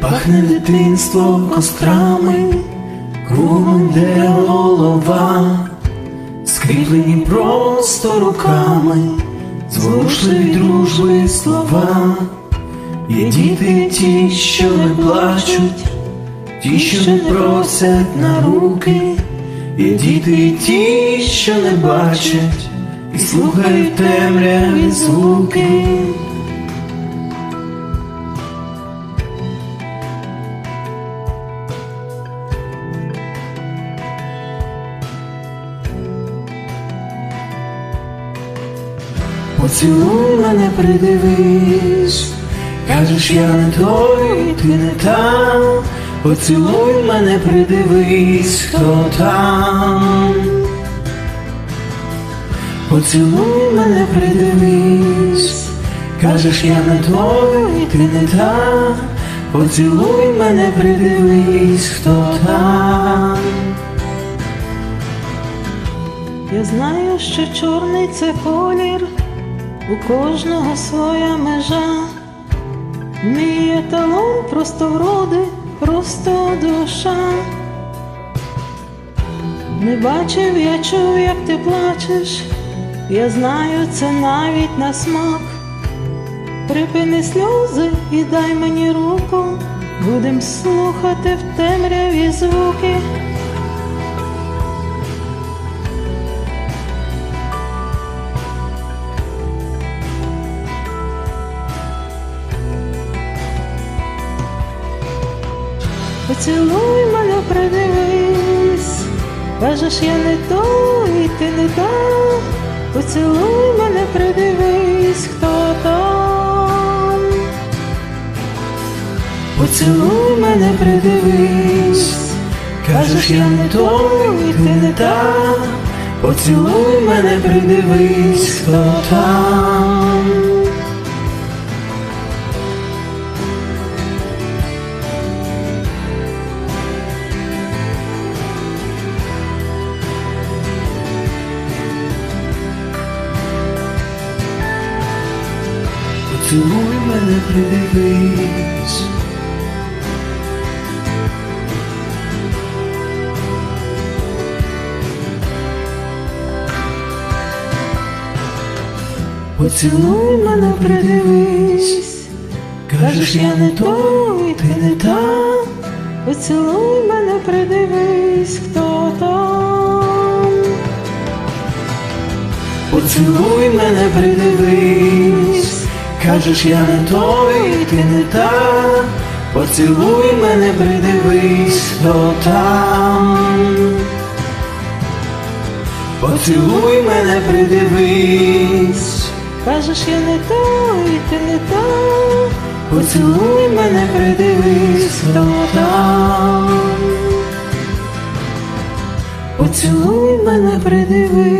Пахне дитинство кострами, кругом де голова, скріплені просто руками, зворушливі дружби слова. Є діти ті, що не плачуть, ті, що не просять на руки, є діти ті, що не бачать, і слухають темряві звуки. Поцілуй мене, придивись, кажеш, я не той, ти не та, поцілуй мене, придивись, хто там. Поцілуй мене, придивись, кажеш, я не той, ти не та, поцілуй мене, придивись, хто там. Я знаю, що чорний це колір, у кожного своя межа. Мій еталон просто вроди, просто душа. Не бачив, я чув, як ти плачеш, я знаю це навіть на смак. Припини сльози і дай мені руку, будем слухати в темряві звуки. Поцілуй мене, придивись, кажеш, я не той, ти не та. Поцілуй мене, придивись, хто там. Поцілуй мене, придивись, кажеш, я не той, ти не та, поцілуй мене, придивись, хто там. Поцілуй мене, придивись. Поцілуй мене, придивись, кажеш, я не той, ти не та, Поцілуй мене, придивись, хто там. поцілуй мене, придивись, кажеш, я не той, ти не та, поцілуй мене, придивись, хто там. Поцілуй мене, придивись, Кажеш, я не той, ти не та. поцілуй мене, придивись, хто там. Поцілуй мене, придивись.